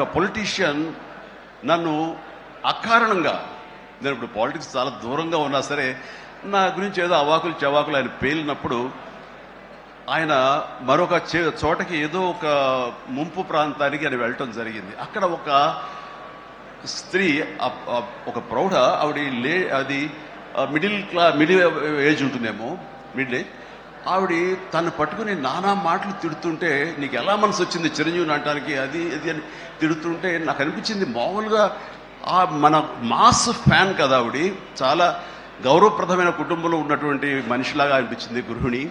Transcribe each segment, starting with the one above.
ఒక పొలిటీషియన్ నన్ను అకారణంగా నేను ఇప్పుడు పాలిటిక్స్ చాలా దూరంగా ఉన్నా సరే నా గురించి ఏదో అవాకులు చవాకులు ఆయన పేలినప్పుడు ఆయన మరొక చోటకి ఏదో ఒక ముంపు ప్రాంతానికి ఆయన వెళ్ళటం జరిగింది. అక్కడ ఒక స్త్రీ ఒక ప్రౌఢ ఆవిడ లే అది మిడిల్ క్లా మిడిల్ ఏజ్ ఉంటుందేమో మిడిల్ ఏజ్ ఆవిడ తను పట్టుకుని నానా మాటలు తిడుతుంటే నీకు ఎలా మనసు వచ్చింది చిరంజీవిని అంటానికి అది ఇది అని తిడుతుంటే నాకు అనిపించింది మామూలుగా ఆ మన మాస్ ఫ్యాన్ కదా ఆవిడ. చాలా గౌరవప్రదమైన కుటుంబంలో ఉన్నటువంటి మనిషిలాగా అనిపించింది గృహిణి.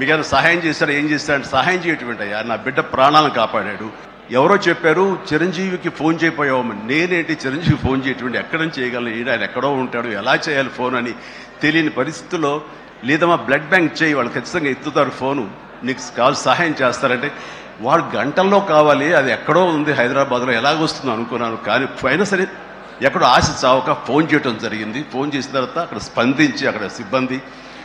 మీకు ఏమైనా సహాయం చేశాడు ఏం చేశాడు సహాయం చేయటం అయ్యా నా బిడ్డ ప్రాణాలను కాపాడాడు. ఎవరో చెప్పారు చిరంజీవికి ఫోన్ చేయపోయావమ్మని నేనేంటి చిరంజీవి ఫోన్ చేయటువంటి ఎక్కడ నుంచి చేయగలను? ఈయన ఆయన ఎక్కడో ఉంటాడు ఎలా చేయాలి ఫోన్ అని తెలియని పరిస్థితుల్లో లేదమ్మా బ్లడ్ బ్యాంక్ చేయి వాళ్ళు ఖచ్చితంగా ఎత్తుతారు ఫోను. నీకు కాల్ సహాయం చేస్తారంటే వాడు గంటల్లో కావాలి అది ఎక్కడో ఉంది హైదరాబాద్లో ఎలాగొస్తుందో అనుకున్నాను. కానీ అయినా సరే ఎక్కడో ఆశ చావక ఫోన్ చేయడం జరిగింది. ఫోన్ చేసిన తర్వాత అక్కడ స్పందించి అక్కడ సిబ్బంది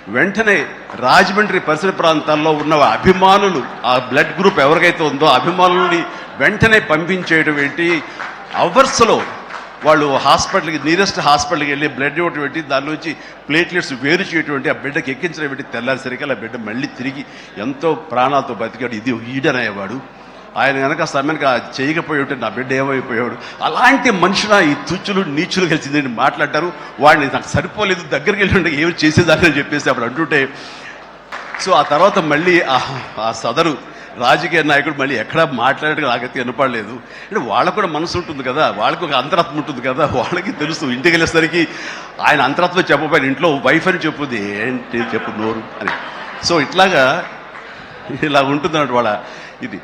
వెంటనే రాజమండ్రి పరిసర ప్రాంతాల్లో ఉన్న అభిమానులు ఆ బ్లడ్ గ్రూప్ ఎవరికైతే ఉందో అభిమానులని అభిమానుల్ని వెంటనే పంపించేయడం ఏంటి? అవర్స్లో వాళ్ళు హాస్పిటల్కి నియరెస్ట్ హాస్పిటల్కి వెళ్ళి బ్లడ్ ఇవ్వటం ఏంటి? దాని నుంచి ప్లేట్లెట్స్ వేరు చేయటువంటి ఆ బిడ్డకి ఎక్కించడం ఏంటి? తెల్లారిసరికి ఆ బిడ్డ మళ్ళీ తిరిగి ఎంతో ప్రాణాలతో బతికాడు. ఇది ఈడనయ్యేవాడు. ఆయన కనుక సమయానికి చేయకపోయి ఉంటే నా బిడ్డ ఏమైపోయాడు? అలాంటి మనుషుల ఈ తుచ్చులు నీచులు కలిసి నేను మాట్లాడారు వాడిని నాకు సరిపోలేదు దగ్గరికి వెళ్ళి ఏమి చేసేదాన్ని చెప్పేసి అప్పుడు అంటుంటే సో ఆ తర్వాత మళ్ళీ ఆ ఆ సదరు రాజకీయ నాయకుడు మళ్ళీ ఎక్కడ మాట్లాడడం నాకైతే వినపడలేదు అంటే వాళ్ళకు కూడా మనసు ఉంటుంది కదా వాళ్ళకు ఒక అంతరాత్మ ఉంటుంది కదా వాళ్ళకి తెలుసు. ఇంటికి వెళ్ళేసరికి ఆయన అంతరాత్మ చెప్పబోయిన ఇంట్లో వైఫ్ అని చెప్పుది ఏంటి? చెప్పు నోరు అని. సో ఇట్లాగా ఇలా ఉంటుంది అన్నట్టు వాళ్ళ ఇది.